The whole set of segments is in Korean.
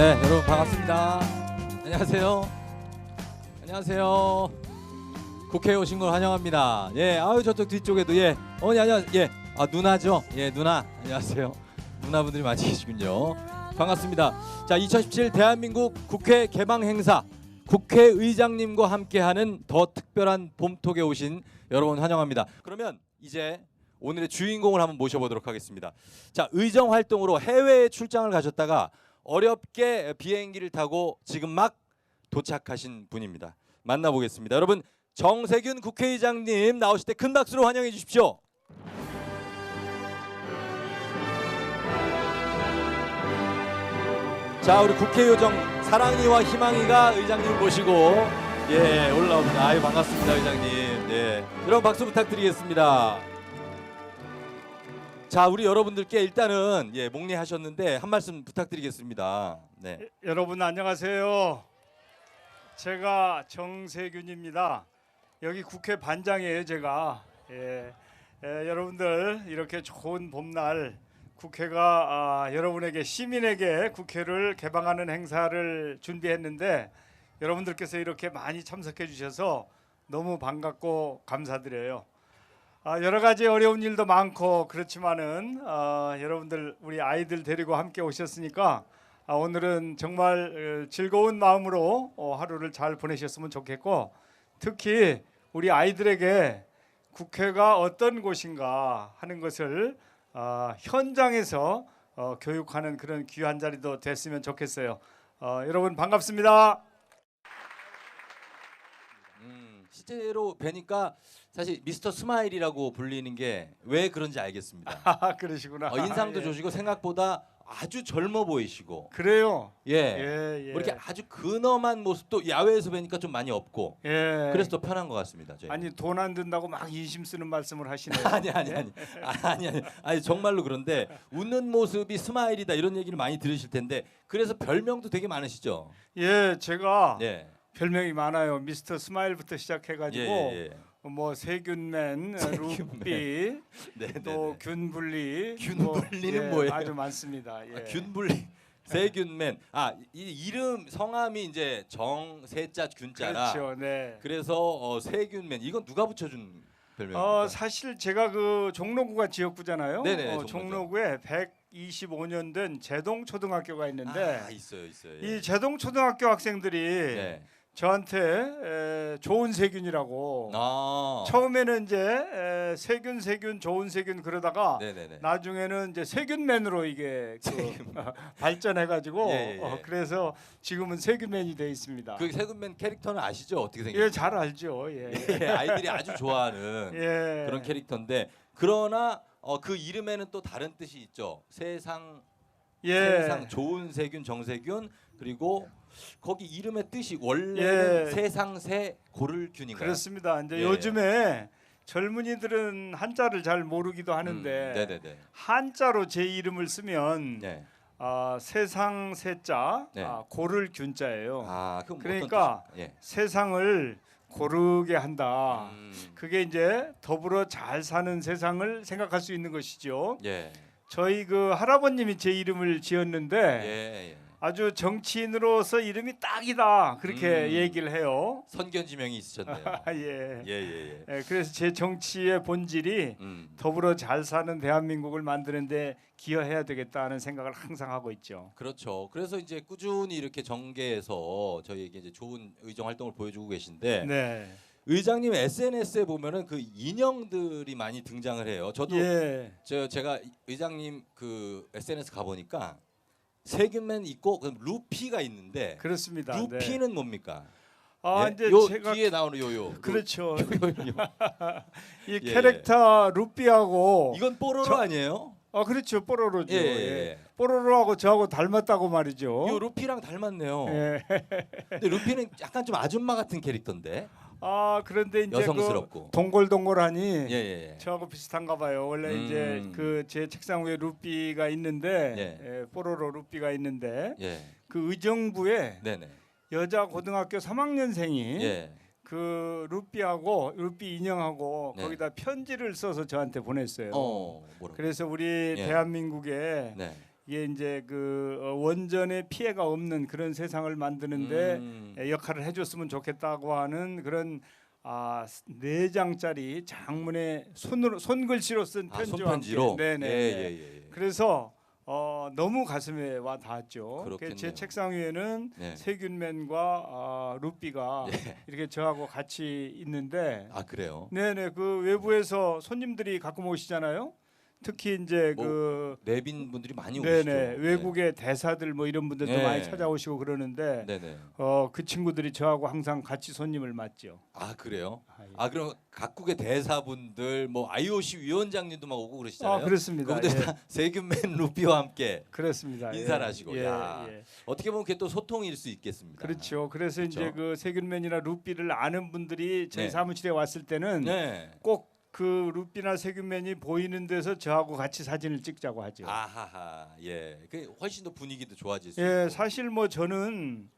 네, 여러분 반갑습니다. 안녕하세요. 안녕하세요. 국회에 오신 걸 환영합니다. 예, 아유 저쪽 뒤쪽에도 예, 어머니 안녕, 예, 아 누나죠? 예, 누나 안녕하세요. 누나분들이 많이 계시군요. 반갑습니다. 자, 2017 대한민국 국회 개방 행사 국회의장님과 함께하는 더 특별한 봄톡에 오신 여러분 환영합니다. 그러면 이제 오늘의 주인공을 한번 모셔보도록 하겠습니다. 자, 의정 활동으로 해외에 출장을 가셨다가 어렵게 비행기를 타고 지금 막 도착하신 분입니다. 만나보겠습니다. 여러분 정세균 국회의장님 나오실 때 큰 박수로 환영해 주십시오. 자 우리 국회요정 사랑이와 희망이가 의장님 모시고 예 올라옵니다. 아유 반갑습니다 의장님. 예 여러분 박수 부탁드리겠습니다. 자 우리 여러분들께 일단은 예 목례하셨는데 한 말씀 부탁드리겠습니다. 네. 여러분 안녕하세요. 제가 정세균입니다. 여기 국회 반장이에요, 제가. 예, 예, 여러분들 이렇게 좋은 봄날 국회가 아, 여러분에게 시민에게 국회를 개방하는 행사를 준비했는데 여러분들께서 이렇게 많이 참석해 주셔서 너무 반갑고 감사드려요. 아, 여러 가지 어려운 일도 많고 그렇지만은 아, 여러분들 우리 아이들 데리고 함께 오셨으니까 아, 오늘은 정말 어, 즐거운 마음으로 어, 하루를 잘 보내셨으면 좋겠고 특히 우리 아이들에게 국회가 어떤 곳인가 하는 것을 아, 현장에서 어, 교육하는 그런 귀한 자리도 됐으면 좋겠어요. 어, 여러분 반갑습니다. 음, 실제로 뵈니까 사실 미스터 스마일이라고 불리는 게 왜 그런지 알겠습니다. 아, 그러시구나. 어, 인상도 예. 좋으시고 생각보다 아주 젊어 보이시고 그래요. 예. 예, 예. 뭐 이렇게 아주 근엄한 모습도 야외에서 뵈니까 좀 많이 없고 예. 그래서 더 편한 것 같습니다. 저희. 아니 돈 안 든다고 막 인심 쓰는 말씀을 하시네요. 아니 아니 아니 아니 아니 아니 정말로 그런데 웃는 모습이 스마일이다 이런 얘기를 많이 들으실 텐데 그래서 별명도 되게 많으시죠. 예, 제가 예. 별명이 많아요. 미스터 스마일부터 시작해 가지고 예, 예, 예. 뭐 세균맨. 루피, 네, 네, 또 네. 균분리, 균 분리는 예, 뭐예요? 아주 많습니다. 예. 아, 균불리 세균맨 아 이 이름 성함이 이제 정 세자 균자라 그렇죠. 네. 그래서 어, 세균맨 이건 누가 붙여준 별명입니까? 어, 사실 제가 그 종로구가 지역구잖아요. 네네, 어, 종로죠. 종로구에 125년 된 제동 초등학교가 있는데 아, 있어요 있어요. 예. 이 제동 초등학교 학생들이 네. 저한테 에, 좋은 세균이라고 아. 처음에는 이제 에, 세균 세균 좋은 세균 그러다가 네네네. 나중에는 이제 세균맨으로 이게 그 세균맨. 발전해가지고 예, 예, 예. 어, 그래서 지금은 세균맨이 돼 있습니다. 그 세균맨 캐릭터는 아시죠? 어떻게 생겼는지? 예, 잘 알죠. 예, 예, 아이들이 아주 좋아하는 예. 그런 캐릭터인데 그러나 어, 그 이름에는 또 다른 뜻이 있죠. 세상 예. 세상 좋은 세균 정세균 그리고 거기 이름의 뜻이 원래 예. 는 세상 새 고를균인가요? 그렇습니다. 이제 예. 요즘에 젊은이들은 한자를 잘 모르기도 음, 하는데 네네네. 한자로 제 이름을 쓰면 네. 아, 세상 세자 네. 아, 고를 균자예요. 아 그러니까 예. 세상을 고르게 한다. 음, 그게 이제 더불어 잘 사는 세상을 생각할 수 있는 것이죠. 예. 저희 그 할아버님이 제 이름을 지었는데 예. 예. 아주 정치인으로서 이름이 딱이다 그렇게 음. 얘기를 해요. 선견 지명이 있으셨네요. 아, 예. 예 예 예. 예, 그래서 제 정치의 본질이 음. 더불어 잘 사는 대한민국을 만드는데 기여해야 되겠다는 생각을 항상 하고 있죠. 그렇죠. 그래서 이제 꾸준히 이렇게 정계에서 저희에게 이제 좋은 의정 활동을 보여주고 계신데 네. 의장님 SNS에 보면은 그 인형들이 많이 등장을 해요. 저도 예. 저 제가 의장님 그 SNS 가 보니까 세균맨 있고 그 루피가 있는데 그렇습니다. 네. 루피는 뭡니까? 아 예? 이제 요 제가 뒤에 나오는 요요. 그렇죠. 요, 요, 요. 이 예, 캐릭터 루피하고 이건 뽀로로 저- 아니에요? 아 그렇죠 뽀로로죠. 예, 예, 예. 예. 뽀로로하고 저하고 닮았다고 말이죠. 요 루피랑 닮았네요. 예. 근데 루피는 약간 좀 아줌마 같은 캐릭터인데 아 그런데 이제 여성스럽고. 그 동글동글하니 예 예 예. 저하고 비슷한가 봐요. 원래 음. 이제 그 제 책상 위에 루피가 있는데 예. 예, 뽀로로 루피가 있는데 예. 그 의정부에 네네. 여자 고등학교 3학년생이 예. 그 루피하고 루피 인형하고 네. 거기다 편지를 써서 저한테 보냈어요. 어? 그래서 우리 예. 대한민국에 네. 이게 이제 그 어, 원전의 피해가 없는 그런 세상을 만드는데 음. 예, 역할을 해줬으면 좋겠다고 하는 그런 아, 네 장짜리 장문의 손으로 손글씨로 쓴 아, 편지와 손편지로. 함께. 네네. 예, 예, 예, 예. 그래서 어, 너무 가슴에 와 닿았죠. 그렇겠네요. 제 책상 위에는 네. 세균맨과 아, 루비가 예. 이렇게 저하고 같이 있는데 아 그래요. 네네 그 외부에서 손님들이 가끔 오시잖아요. 특히 이제 뭐, 그 내빈 분들이 많이 네네 오시죠. 외국의 대사들 뭐 이런 분들도 네. 많이 찾아오시고 그러는데 네, 네. 어 그 친구들이 저하고 항상 같이 손님을 맞죠. 아 그래요. 아, 예. 아 그럼 각국의 대사분들 뭐 IOC 위원장님도 막 오고 그러시잖아요. 아, 그렇습니다. 그분들 예. 다 세균맨 루피와 함께 그렇습니다. 인사를 예. 하시고, 예, 야. 예. 어떻게 보면 그게 또 소통일 수 있겠습니다. 그렇죠. 그래서 이제 그렇죠. 그 세균맨이나 루비를 아는 분들이 저희 네. 사무실에 왔을 때는 네. 꼭 그 루비나 세균맨이 보이는 데서 저하고 같이 사진을 찍자고 하죠. 아하하. 예. 그 훨씬 더 분위기도 좋아질 수 예, 있고. 사실 뭐 저는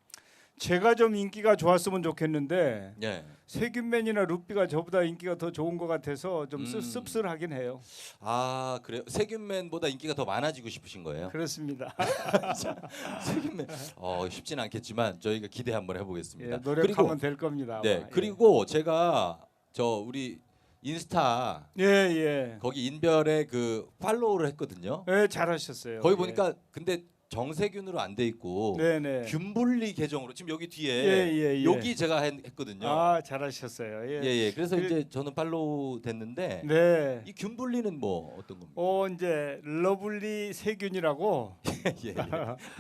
제가 좀 인기가 좋았으면 좋겠는데 예. 세균맨이나 루비가 저보다 인기가 더 좋은 것 같아서 좀 씁- 음. 씁쓸하긴 해요. 아 그래요. 세균맨보다 인기가 더 많아지고 싶으신 거예요? 그렇습니다. 세균맨. 어 쉽지는 않겠지만 저희가 기대 한번 해보겠습니다. 예, 노력하면 될 겁니다. 아마. 네 예. 그리고 제가 저 우리 인스타 예, 예. 거기 인별에 그 팔로우를 했거든요. 예, 잘하셨어요. 거기 예. 보니까 근데 정세균으로 안 돼 있고 네, 네. 균분리 계정으로 지금 여기 뒤에 예, 예, 예. 여기 제가 했, 했거든요. 아, 잘하셨어요. 예. 예, 예. 그래서 그- 이제 저는 팔로우 됐는데 네. 이 균분리는 뭐 어떤 겁니까? 어, 이제 러블리 세균이라고 예, 예.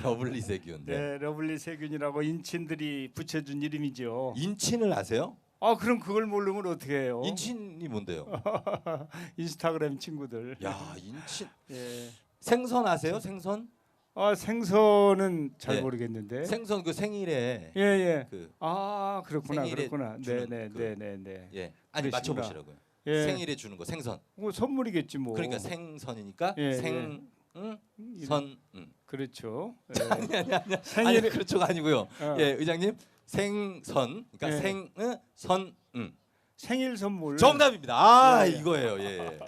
러블리 세균. 네. 네, 러블리 세균이라고 인친들이 붙여 준 이름이죠. 인친을 아세요? 아, 그럼 그걸 모르면 어떻게 해요? 인친이 뭔데요? 인스타그램 친구들. 야, 인친. 예. 생선 아세요? 생선? 아, 생선은 잘 네. 모르겠는데. 생선 그 생일에 예, 예. 그 아, 그렇구나. 그렇구나. 네, 주는 네, 그- 네, 네, 네. 예. 아니 맞춰. 보시라고요. 예. 생일에 주는 거 생선. 뭐 선물이겠지 뭐. 그러니까 생선이니까 예, 생 응? 선 응. 그렇죠. 예. 아니 아니 아니. 아니 생일에 그렇죠가 아니고요. 어, 예, 의장님 생선 그러니까 예. 생 응, 선 응. 생일 선물. 정답입니다. 아, 예, 예. 이거예요. 예.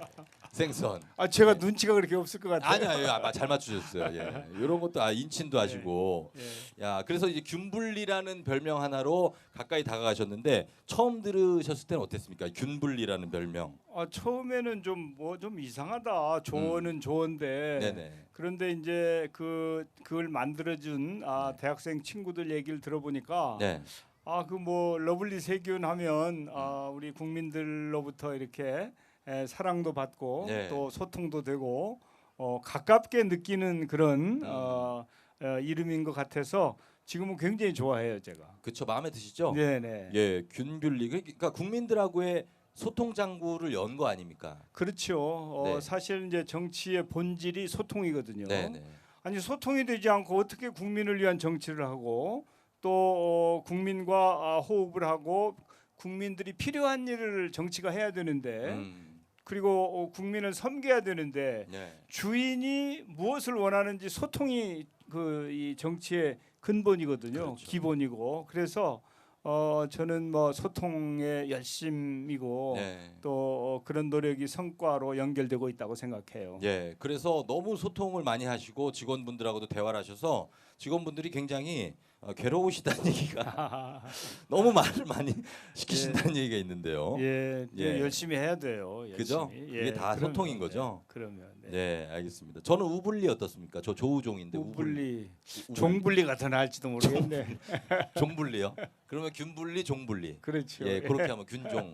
생선. 아, 제가 예. 눈치가 그렇게 없을 것 같아요. 아니야, 아, 잘 맞추셨어요. 예. 이런 것도 아 인친도 하시고. 예. 야, 그래서 이제 균분리라는 별명 하나로 가까이 다가가셨는데 처음 들으셨을 때는 어땠습니까? 균분리라는 별명. 아, 처음에는 좀 뭐 좀 이상하다. 조언은 좋은데. 음. 네네. 그런데 이제 그 그걸 만들어준 아, 네. 대학생 친구들 얘기를 들어보니까 네. 아 그 뭐 러블리 세균 하면 아, 우리 국민들로부터 이렇게 에, 사랑도 받고 네. 또 소통도 되고 어, 가깝게 느끼는 그런 음. 어, 어, 이름인 것 같아서 지금은 굉장히 좋아해요 제가. 그쵸 마음에 드시죠? 네네. 예, 균분리. 그러니까 국민들하고의 소통 장구를 연 거 아닙니까? 그렇죠. 어, 네. 사실 이제 정치의 본질이 소통이거든요. 네네. 아니 소통이 되지 않고 어떻게 국민을 위한 정치를 하고 또 어, 국민과 아, 호흡을 하고 국민들이 필요한 일을 정치가 해야 되는데 음, 그리고 어, 국민을 섬겨야 되는데 네. 주인이 무엇을 원하는지 소통이 그 이 정치의 근본이거든요. 그렇죠. 기본이고 그래서 어 저는 뭐 소통에 열심이고 네. 또 어, 그런 노력이 성과로 연결되고 있다고 생각해요. 예, 그래서 너무 소통을 많이 하시고 직원분들하고도 대화를 하셔서 직원분들이 굉장히 어, 괴로우시다는 얘기가 너무 말을 많이 시키신다는 얘기가 있는데요. 예, 예. 예. 열심히 해야 돼요. 열심히. 그죠? 그게 다 그럼요. 소통인 거죠? 예, 그러면 네. 네, 알겠습니다. 저는 우블리 어떻습니까? 저 조우종인데 우블리, 우블리. 종블리가 더 나을지도 모르겠네. 종블리요? 그러면 균분리, 종분리. 그렇죠. 예, 그렇게 하면 균종,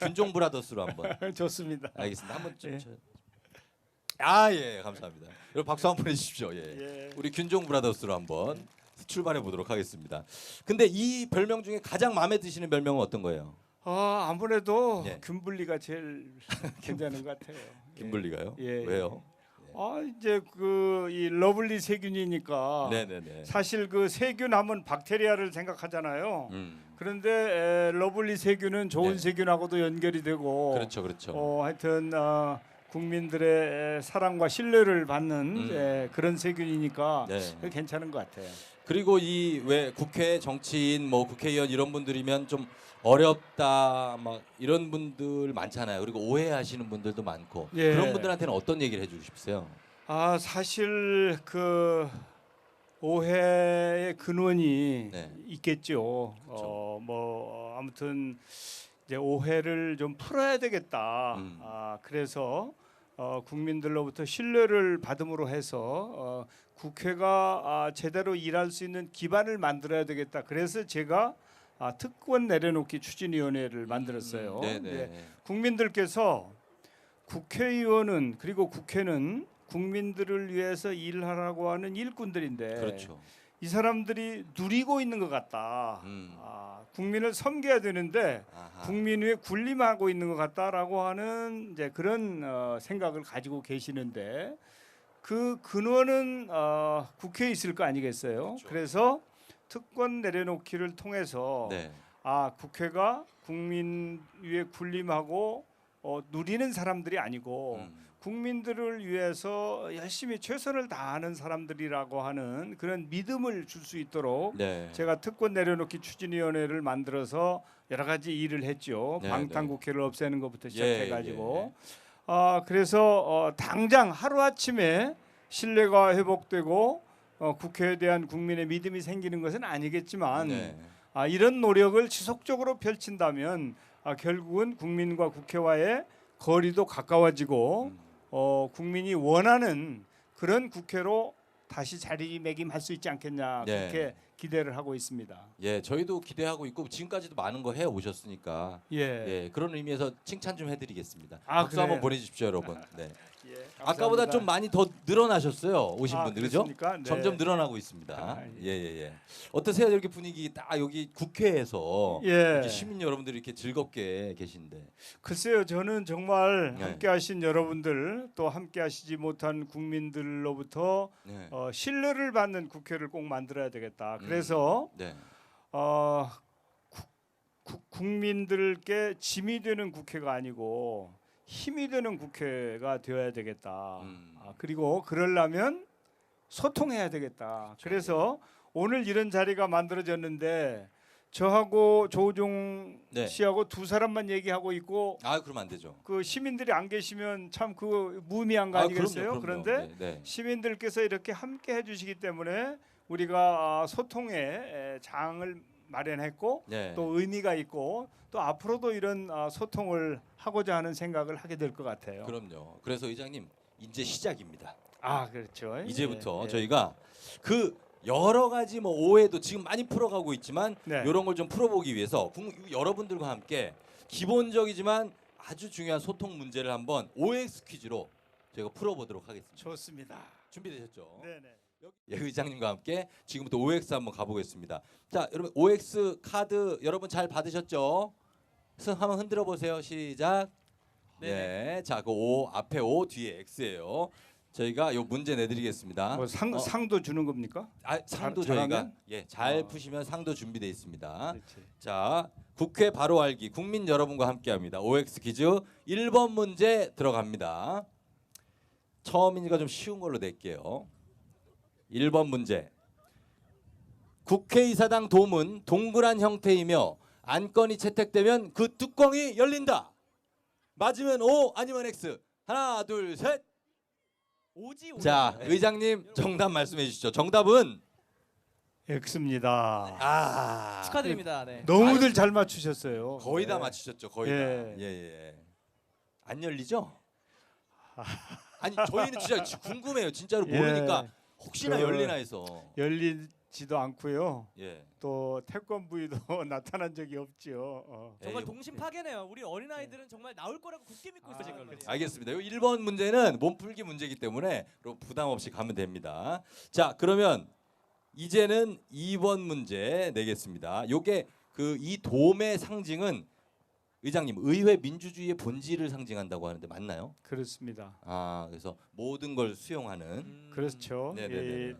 균종 브라더스로 한번. 좋습니다. 알겠습니다. 한번 좀. 예. 저... 아 예, 감사합니다. 여러분 박수 한번 보내주십시오. 예. 예. 우리 균종 브라더스로 한번 출발해 보도록 하겠습니다. 근데 이 별명 중에 가장 마음에 드시는 별명은 어떤 거예요? 아 아무래도 예. 균분리가 제일 괜찮은 것 같아요. 예. 김블리가요? 예, 왜요? 아 이제 그 이 러블리 세균이니까 네네네. 사실 그 세균 하면 박테리아를 생각하잖아요. 음, 그런데 에, 러블리 세균은 좋은 네. 세균하고도 연결이 되고 그렇죠, 그렇죠. 어, 하여튼 어, 국민들의 에, 사랑과 신뢰를 받는 음. 에, 그런 세균이니까 네. 괜찮은 것 같아요. 그리고 이 왜 국회 정치인 뭐 국회의원 이런 분들이면 좀 어렵다 막 이런 분들 많잖아요. 그리고 오해하시는 분들도 많고 예. 그런 분들한테는 어떤 얘기를 해주고 싶으세요? 아 사실 그 오해의 근원이 네. 있겠죠. 그렇죠. 어 뭐 아무튼 이제 오해를 좀 풀어야 되겠다. 음. 아 그래서 어, 국민들로부터 신뢰를 받음으로 해서 어, 국회가 아, 제대로 일할 수 있는 기반을 만들어야 되겠다. 그래서 제가 아, 특권 내려놓기 추진위원회를 만들었어요. 음, 네네. 네. 국민들께서 국회의원은 그리고 국회는 국민들을 위해서 일하라고 하는 일꾼들인데 그렇죠. 이 사람들이 누리고 있는 것 같다. 음. 아, 국민을 섬겨야 되는데 아하. 국민 위에 군림하고 있는 것 같다라고 하는 이제 그런 어, 생각을 가지고 계시는데 그 근원은 어, 국회에 있을 거 아니겠어요? 그렇죠. 그래서 특권 내려놓기를 통해서 네. 아 국회가 국민 위에 군림하고 어, 누리는 사람들이 아니고 음. 국민들을 위해서 열심히 최선을 다하는 사람들이라고 하는 그런 믿음을 줄 수 있도록 네. 제가 특권 내려놓기 추진위원회를 만들어서 여러 가지 일을 했죠. 네, 방탄국회를 없애는 것부터 예, 시작해가지고 아 그래서 어, 당장 하루 아침에 신뢰가 회복되고 어, 국회에 대한 국민의 믿음이 생기는 것은 아니겠지만 네. 아, 이런 노력을 지속적으로 펼친다면 아, 결국은 국민과 국회와의 거리도 가까워지고 음. 어, 국민이 원하는 그런 국회로 다시 자리매김할 수 있지 않겠냐 네. 그렇게 기대를 하고 있습니다. 예, 저희도 기대하고 있고 지금까지도 많은 거 해 오셨으니까 예. 예, 그런 의미에서 칭찬 좀 해드리겠습니다. 아, 박수 그래요? 한번 보내주십시오, 여러분. 네. 예, 아까보다. 좀 많이 더 늘어나셨어요, 오신 아, 분들 그죠? 네. 점점 늘어나고 있습니다. 아, 예, 예, 예. 어떠세요, 이렇게 분위기 딱 여기 국회에서 예. 시민 여러분들이 이렇게 즐겁게 계신데. 글쎄요, 저는 정말 네. 함께 하신 여러분들 또 함께 하시지 못한 국민들로부터 네. 어, 신뢰를 받는 국회를 꼭 만들어야 되겠다. 음. 그래서 네. 어, 국- 국- 국민들께 짐이 되는 국회가 아니고 힘이 되는 국회가 되어야 되겠다. 음. 아, 그리고 그러려면 소통해야 되겠다. 그래서 오늘 이런 자리가 만들어졌는데 저하고 조종 네. 씨하고 두 사람만 얘기하고 있고 아, 그러면 안 되죠. 그 시민들이 안 계시면 참 그 무미한 거 아, 아니겠어요? 그럼요, 그럼요. 그런데 네, 네. 시민들께서 이렇게 함께 해주시기 때문에 우리가 아, 소통의 에, 장을 마련했고 네. 또 의미가 있고 또 앞으로도 이런 아, 소통을 하고자 하는 생각을 하게 될 것 같아요. 그럼요. 그래서 의장님 이제 시작입니다. 아 그렇죠. 이제부터 예, 예. 저희가 그 여러 가지 뭐 오해도 지금 많이 풀어가고 있지만 네. 이런 걸 좀 풀어보기 위해서 국- 여러분들과 함께 기본적이지만 아주 중요한 소통 문제를 한번 OX 퀴즈로 저희가 풀어보도록 하겠습니다. 좋습니다. 준비되셨죠? 네네. 예, 의장님과 함께 지금부터 OX 한번 가보겠습니다. 자, 여러분 OX 카드 여러분 잘 받으셨죠? 손 한번 흔들어 보세요. 시작. 네. 자, 그 O 앞에 O 뒤에 X예요. 저희가 요 문제 내드리겠습니다. 뭐 상, 어, 상도 주는 겁니까? 아, 상도 잘- 저희가 잘하면? 예, 잘 어. 푸시면 상도 준비되어 있습니다. 그렇지. 자, 국회 바로 알기 국민 여러분과 함께합니다. OX 퀴즈 1번 문제 들어갑니다. 처음이니까 좀 쉬운 걸로 낼게요. 1번 문제. 국회의사당 도문 동그란 형태이며 안건이 채택되면 그 뚜껑이 열린다. 맞으면 O 아니면 X. 하나, 둘, 셋. 오지 오지. 자, 의장님 정답 말씀해 주시죠. 정답은 X입니다. 아 축하드립니다. 네. 너무들 잘 맞추셨어요. 거의 다 네. 맞추셨죠. 거의 예. 다. 예, 예. 안 열리죠? 아니 저희는 진짜 지- 궁금해요. 진짜로 예. 모르니까 혹시나 그- 열리나 해서. 열리지도 않고요. 예. 또 태권부위도 나타난 적이 없죠. 어. 정말 예, 동심 파괴네요. 우리 어린 아이들은 정말 나올 거라고 굳게 믿고 아, 걸로. 그렇죠. 알겠습니다. 요 1번 문제는 몸풀기 문제이기 때문에 여러분 부담 없이 가면 됩니다. 자, 그러면 이제는 2번 문제 내겠습니다. 요게 그 이 돔의 상징은 의장님 의회 민주주의의 본질을 상징한다고 하는데 맞나요? 그렇습니다. 아, 그래서 모든 걸 수용하는 음, 그렇죠. 네네네.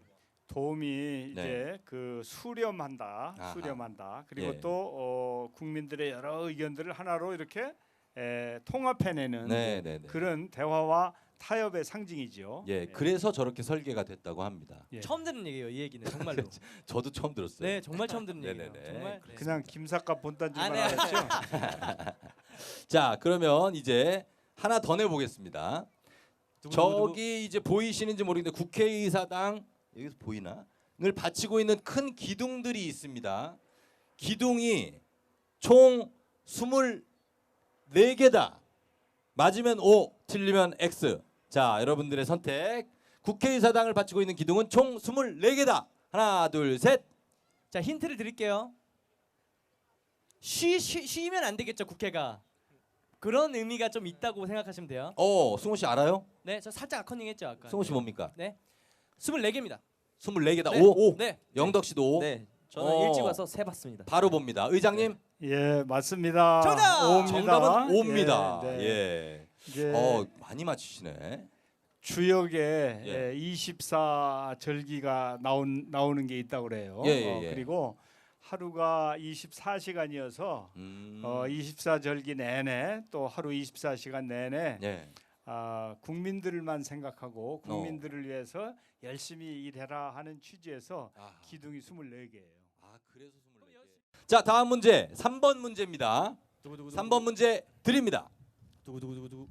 이 도움이 네. 이제 그 수렴한다, 아하. 수렴한다. 그리고 예. 또 어, 국민들의 여러 의견들을 하나로 이렇게 에, 통합해내는 네, 네, 네. 그런 대화와 타협의 상징이죠. 예, 그래서 저렇게 설계가 됐다고 합니다. 예. 처음 듣는 얘기예요. 이 얘기는 정말로. 저도 처음 들었어요. 네, 정말 처음 듣는 얘기예요. 네네네. 정말. 네. 그냥 김사과 본단지만 아, 네. 알았죠. 자, 그러면 이제 하나 더 내보겠습니다. 저기 이제 보이시는지 모르겠는데 국회의사당 여기서 보이나? 을 받치고 있는 큰 기둥들이 있습니다. 기둥이 총 24개다. 맞으면 O, 틀리면 X. 자, 여러분들의 선택. 국회의사당을 받치고 있는 기둥은 총 24개다. 하나, 둘, 셋. 자 힌트를 드릴게요. 쉬, 쉬 쉬면 안 되겠죠 국회가. 그런 의미가 좀 있다고 생각하시면 돼요. 어, 승호 씨 알아요? 네, 저 살짝 아커닝했죠 아까. 승호 씨 뭡니까? 네, 24개입니다. 24개다. 네. 오, 오. 네, 영덕 씨도 네, 저는 어. 일찍 와서 세 봤습니다. 바로 봅니다. 의장님 예, 맞습니다. 정답! 오입니다. 정답은 O입니다. 예, 네. 예. 이제 어, 많이 맞히시네. 주역에 예. 예. 24 절기가 나온 나오는 게 있다고 그래요. 예, 예, 어, 예. 그리고 하루가 24시간이어서 음. 어, 24절기 내내 또 하루 24시간 내내 예. 아, 국민들만 생각하고 국민들을 위해서 열심히 일해라 하는 취지에서 아, 기둥이 24개예요. 아, 그래서 24개. 자, 다음 문제. 3번 문제입니다. 두구두구 3번 문제 드립니다. 두구두구두구.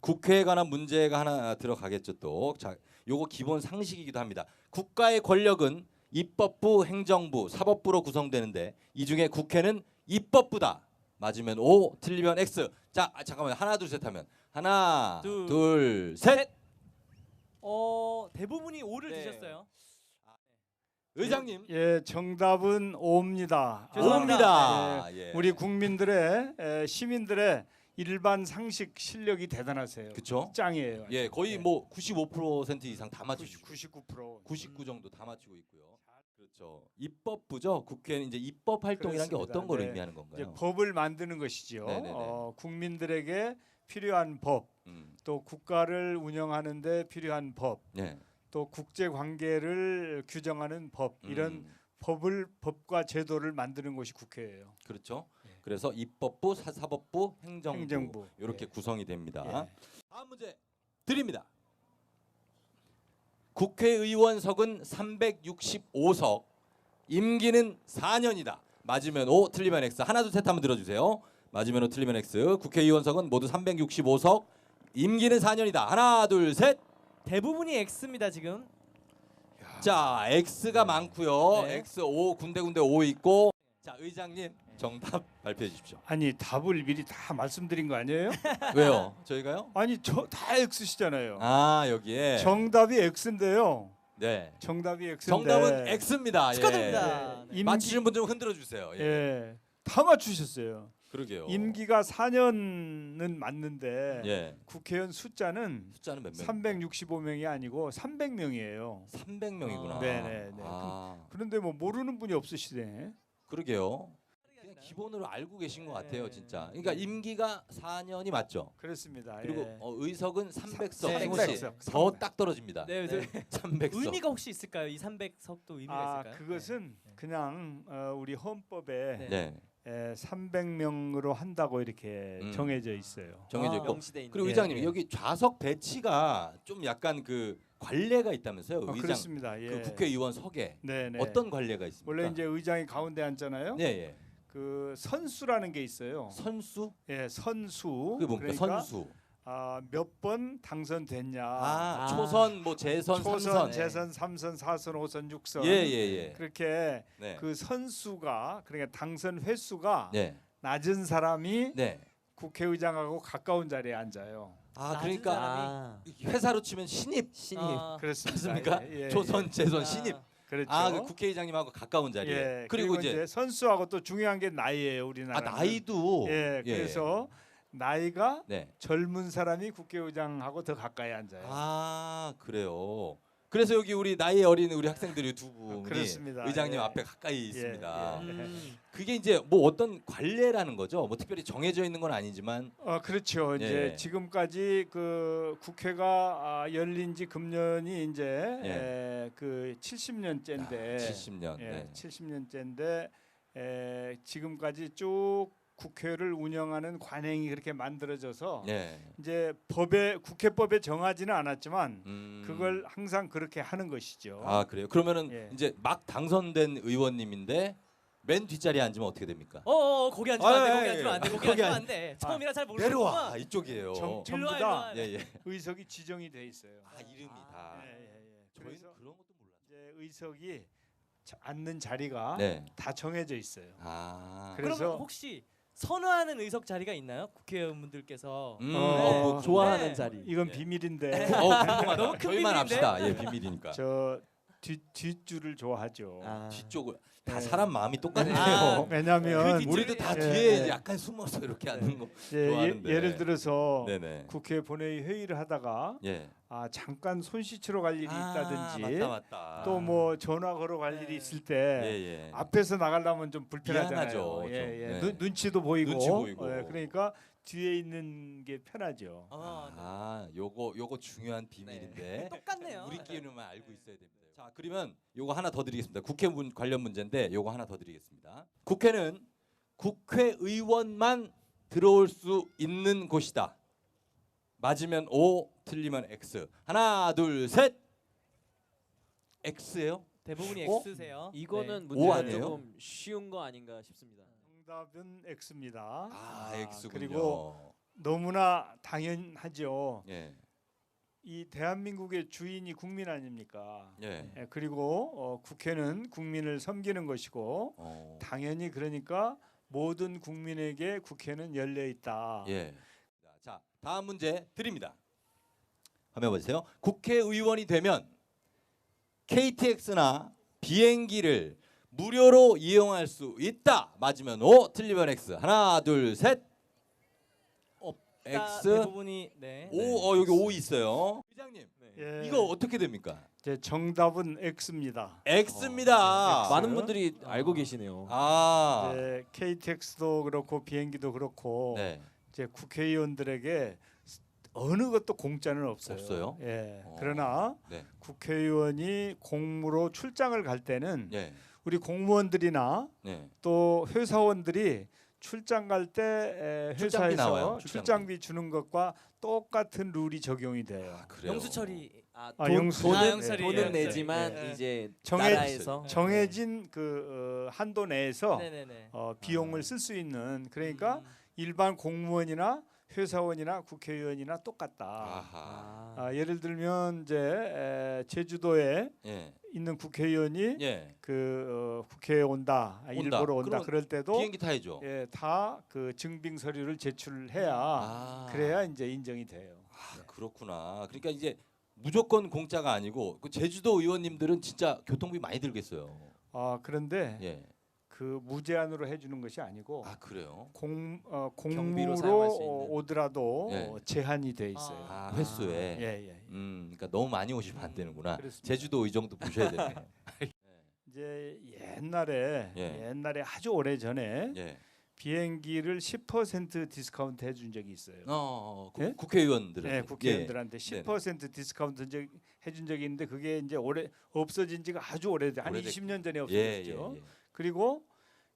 국회에 관한 문제가 하나 들어가겠죠 또. 자, 요거 기본 상식이기도 합니다. 국가의 권력은 입법부, 행정부, 사법부로 구성되는데 이 중에 국회는 입법부다. 맞으면 O, 틀리면 X. 자, 아, 잠깐만. 하나 둘 셋 하면 하나, 둘, 둘, 셋. 어 대부분이 오를 네. 드셨어요. 의장님. 예, 정답은 O입니다. 죄송합니다. O입니다. 예. 우리 국민들의 에, 시민들의 일반 상식 실력이 대단하세요. 그쵸? 짱이에요. 예, 거의 뭐 95% 이상 다 맞추시고 99%. 99 정도 다 맞추고 있고요. 그렇죠. 입법부죠. 국회는 이제 입법 활동이라는 게 그렇습니다. 어떤 걸 네. 의미하는 이제 건가요? 법을 만드는 것이죠. 네네네. 어, 국민들에게 필요한 법, 음. 또 국가를 운영하는데 필요한 법, 네. 또 국제 관계를 규정하는 법 이런 음, 법을 법과 제도를 만드는 것이 국회예요. 그렇죠. 예. 그래서 입법부, 사, 사법부, 행정부, 행정부. 이렇게 예. 구성이 됩니다. 예. 다음 문제 드립니다. 국회의원석은 365석, 임기는 4년이다. 맞으면 O, 틀리면 X. 하나 둘 셋 한번 들어주세요. 맞으면 O, 틀리면 X. 국회의원석은 모두 365석, 임기는 4년이다. 하나 둘 셋. 대부분이 X입니다 지금. 자, X가 많고요. 네. X O 군데군데 O 있고. 자, 의장님 정답 발표해 주십시오. 아니 답을 미리 다 말씀드린 거 아니에요? 왜요? 저희가요? 아니 저 다 X시잖아요. 아, 여기에 정답이 X인데요. 네. 정답이 X인데 정답은 X입니다. 예. 축하드립니다. 예. 네. 임기- 맞히시는 분좀 흔들어 주세요. 예. 예. 다 맞추셨어요. 그러게요. 임기가 4년은 맞는데 예. 국회의원 숫자는 숫자는 몇 명? 365명이 아니고 300명이에요. 300명이구나. 아, 네네네. 아, 그런데 뭐 모르는 분이 없으시네. 그러게요. 그냥 기본으로 알고 계신 것 같아요, 진짜. 그러니까 임기가 4년이 맞죠. 그렇습니다. 그리고 예. 어, 의석은 300석. 네, 승호 씨. 300석. 더딱 떨어집니다. 네, 네. 300석. 의미가 혹시 있을까요? 이 300석도 의미가 아 있을까요? 그것은 네. 그냥 어, 우리 헌법에 네. 네. 에, 300명으로 한다고 이렇게 음. 정해져 있어요. 정해져 아, 있고. 명시돼 있는. 그리고 예, 의장님 예. 여기 좌석 배치가 좀 약간 그 관례가 있다면서요, 어, 의장. 그렇습니다. 예. 그 국회의원 석에 네네. 어떤 관례가 있습니까? 원래 이제 의장이 가운데 앉잖아요. 네, 예. 그 선수라는 게 있어요. 선수? 예, 선수. 그게 뭡니까? 그러니까 선수. 아, 몇 번 당선됐냐. 아, 아. 초선, 뭐 재선, 초선, 삼선. 재선, 삼선, 사선, 오선, 육선. 예, 예, 예. 그렇게 네. 그 선수가 그러니까 당선 횟수가 네. 낮은 사람이 네. 국회의장하고 가까운 자리에 앉아요. 아, 낮은 그러니까 사람이? 회사로 치면 신입 신입. 아, 그렇습니다. 맞습니까? 예, 예, 초선, 재선, 아, 신입. 그렇죠. 아, 그 국회의장님하고 가까운 자리에. 예, 그리고, 이제, 선수하고 또 중요한 게 나이예요, 아, 우리나라. 나이도 예, 그래서 나이가 네. 젊은 사람이 국회의장하고 더 가까이 앉아요. 아, 그래요. 그래서 여기 우리 나이 어린 우리 학생들이 두 분이 그렇습니다. 의장님 예. 앞에 가까이 있습니다. 예. 음. 그게 이제 뭐 어떤 관례라는 거죠. 뭐 특별히 정해져 있는 건 아니지만 어, 그렇죠. 이제 예. 지금까지 그 국회가 아, 열린 지 금년이 이제 예. 에, 그 70년째인데 70년. 예, 네. 70년째인데 에, 지금까지 쭉 국회를 운영하는 관행이 그렇게 만들어져서 네. 이제 법에 국회법에 정하지는 않았지만 음. 그걸 항상 그렇게 하는 것이죠. 아 그래요. 그러면은 예. 이제 막 당선된 의원님인데 맨 뒷자리에 앉으면 어떻게 됩니까? 어, 어, 어 거기 앉으면 안 돼. 아, 거기 예, 앉으면 안 돼. 예. 거기 앉으면 앉- 안 돼. 처음이라 잘 모르겠구만. 내려와 이쪽이에요. 정- 전부 일로 와, 다 일로 와. 예 예. 의석이 지정이 돼 있어요. 아 이름이 다. 예, 예, 예. 저희는 그래서 그런 것도 몰랐죠. 이제 의석이 자- 앉는 자리가 네. 다 정해져 있어요. 아. 그래- 그러면 그래서- 혹시 선호하는 의석 자리가 있나요? 국회의원분들께서 음, 어, 어, 뭐, 좋아하는 네. 자리. 이건 네. 비밀인데 어, 궁금하다. 너무 큰 저희만 비밀인데? 합시다. 예, 비밀이니까. 저 뒷, 뒷줄을 좋아하죠. 아. 뒤쪽을 다 네. 사람 마음이 똑같네요. 아, 왜냐하면 그 우리도 다 예, 뒤에 예. 약간 숨어서 이렇게 앉는 거. 예, 좋아하는데. 예, 를 들어서 네네. 국회 본회의 회의를 하다가 예. 아 잠깐 손 씻으러 갈 일이 아, 있다든지. 또 뭐 전화 걸어 갈 네. 일이 있을 예, 때 예. 앞에서 나가려면 좀 불편하잖아요. 예, 예. 네. 눈, 눈치도 보이고, 눈치 보이고. 예, 그러니까 뒤에 있는 게 편하죠. 어, 네. 아, 요거 요거 중요한 비밀인데. 똑같네요. 우리끼리만 알고 있어야 됩니다. 자, 그러면 요거 하나 더 드리겠습니다. 국회 문 관련 문제인데 요거 하나 더 드리겠습니다. 국회는 국회의원만 들어올 수 있는 곳이다. 맞으면 O, 틀리면 X. 하나, 둘, 셋. X예요? 대부분이 어? X세요. 이거는 네. 문제가 아니에요? 조금 쉬운 거 아닌가 싶습니다. 정답은 X입니다. 아, X군요. 그리고 너무나 당연하죠. 예. 이 대한민국의 주인이 국민 아닙니까? 예. 예, 그리고 어, 국회는 국민을 섬기는 것이고 어. 당연히 그러니까 모든 국민에게 국회는 열려 있다. 예. 자, 다음 문제 드립니다. 화면 보세요. 국회의원이 되면 KTX나 비행기를 무료로 이용할 수 있다. 맞으면 O, 틀리면 X. 하나, 둘, 셋. 다 X. 대부분이 네. O, 어 여기 O 있어요. 회장님, 예, 이거 어떻게 됩니까? 이제 정답은 X입니다. X입니다. 네, 많은 X. 분들이 알고 계시네요. 아, KTX도 그렇고 비행기도 그렇고 네. 이제 국회의원들에게 어느 것도 공짜는 없어요. 없어요? 예. 어. 그러나 네. 국회의원이 공무로 출장을 갈 때는 네. 우리 공무원들이나 네. 또 회사원들이 출장 갈 때 출장비 회사에서 나와요, 출장비. 출장비 주는 것과 똑같은 룰이 적용이 돼요. 아, 그래요. 영수 처리 아, 아, 돈, 영수- 돈은, 아, 영수처리, 돈은. 내지만 예. 이제 정해- 나라에서 정해진 그 어, 한도 내에서 네네네. 어, 비용을 쓸 수 있는 그러니까 음. 일반 공무원이나 회사원이나 국회의원이나 똑같다. 아하. 아, 아, 예를 들면 이제 에, 제주도에 예. 있는 국회의원이 예. 그 어, 국회에 온다, 아, 일보러 온다 그러면 그럴 때도 비행기 타야죠. 예, 다 그 증빙 서류를 제출해야 아. 그래야 이제 인정이 돼요. 아, 그렇구나. 그러니까 이제 무조건 공짜가 아니고 그 제주도 의원님들은 진짜 교통비 많이 들겠어요. 아 그런데 예. 그 무제한으로 해주는 것이 아니고 아 그래요? 공 어, 경비로 공무로 사용할 수 있는. 어, 오더라도 예. 어, 제한이 돼 있어요. 아 횟수에. 예, 예. 음, 그러니까 너무 많이 오시면 안 되는구나. 그렇습니다. 제주도 의 정도 보셔야 되네. 이제 옛날에 예. 옛날에 아주 오래 전에 예. 비행기를 10% 디스카운트 해준 적이 있어요. 어, 구, 예? 국회의원들은 네, 국회의원들한테 예. 10% 디스카운트 적- 해준 적이 있는데 그게 이제 오래 없어진 지가 아주 오래돼 한 오래됐- 20년 전에 예, 없어졌죠. 예, 예. 그리고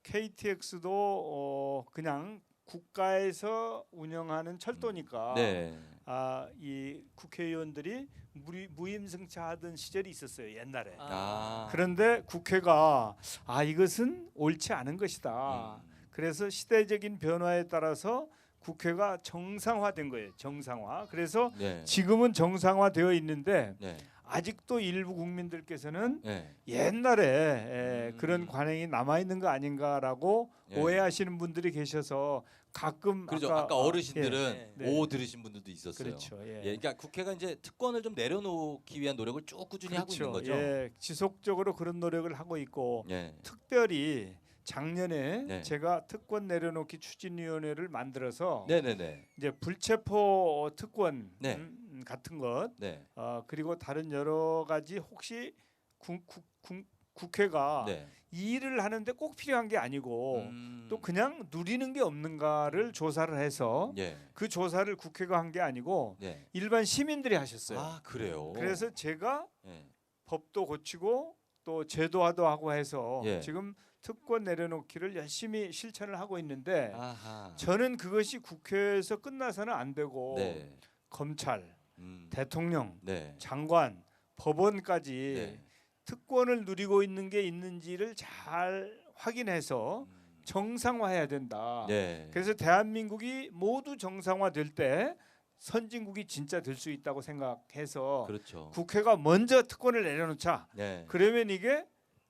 KTX도 어, 그냥 국가에서 운영하는 철도니까 네. 아, 이 국회의원들이 무리, 무임승차하던 시절이 있었어요 옛날에. 아. 그런데 국회가 아 이것은 옳지 않은 것이다. 음. 그래서 시대적인 변화에 따라서 국회가 정상화된 거예요. 정상화. 그래서 네. 지금은 정상화되어 있는데 네. 아직도 일부 국민들께서는 네. 옛날에 에, 음. 그런 관행이 남아 있는 거 아닌가라고 예. 오해하시는 분들이 계셔서 가끔 그렇죠. 아까, 어르신들은 예. 네. 오 들으신 분들도 있었어요. 그렇죠. 예. 예, 그러니까 국회가 이제 특권을 좀 내려놓기 위한 노력을 쭉 꾸준히 하고 있는 거죠. 예, 지속적으로 그런 노력을 하고 있고 예. 특별히 작년에 네. 제가 특권 내려놓기 추진위원회를 만들어서 네, 네, 네. 이제 불체포 특권 네. 음, 같은 것 네. 어, 그리고 다른 여러 가지 혹시 국, 국, 국, 국회가 네. 이 일을 하는데 꼭 필요한 게 아니고 음. 또 그냥 누리는 게 없는가를 조사를 해서 예. 그 조사를 국회가 한 게 아니고 네. 일반 시민들이 하셨어요. 아, 그래요. 그래서 제가 예. 법도 고치고 또 제도화도 하고 해서 예. 지금 특권 내려놓기를 열심히 실천을 하고 있는데 아하. 저는 그것이 국회에서 끝나서는 안 되고 네. 검찰, 음. 대통령, 네. 장관, 법원까지 네. 특권을 누리고 있는 게 있는지를 잘 확인해서 음. 정상화해야 된다. 네. 그래서 대한민국이 모두 정상화될 때 선진국이 진짜 될 수 있다고 생각해서 그렇죠. 국회가 먼저 특권을 내려놓자. 네. 그러면 이게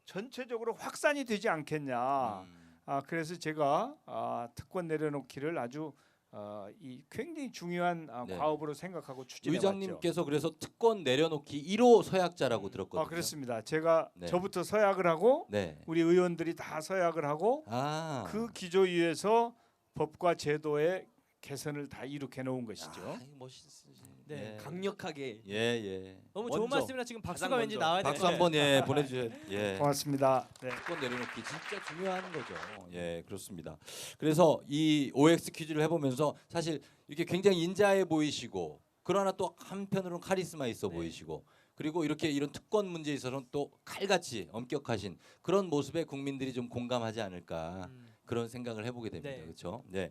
전체적으로 확산이 되지 않겠냐. 음. 아 그래서 제가 아, 특권 내려놓기를 아주 어, 이 굉장히 중요한 아, 네. 과업으로 생각하고 추진해. 의장님께서 그래서 특권 내려놓기 1호 서약자라고 들었거든요. 아 그렇습니다. 제가 네. 저부터 서약을 하고 네. 우리 의원들이 다 서약을 하고 아. 그 기조 위에서 법과 제도의 개선을 다 이룩해 놓은 것이죠. 아, 멋있으시. 네, 강력하게 예, 예. 너무 좋은 먼저, 말씀이라 지금 박수가 가장 왠지 먼저. 나와야 될 박수 것 한번 예 보내 주세요. 예. 고맙습니다. 네. 특권 내려놓기 진짜 중요한 거죠. 예, 그렇습니다. 그래서 이 OX 퀴즈를 해보면서 사실 이렇게 굉장히 인자해 보이시고 그러나 또 한편으로는 카리스마 있어 네. 보이시고 그리고 이렇게 이런 특권 문제에 있어서는 또 칼같이 엄격하신 그런 모습에 국민들이 좀 공감하지 않을까 음. 그런 생각을 해보게 됩니다. 네. 그렇죠? 네.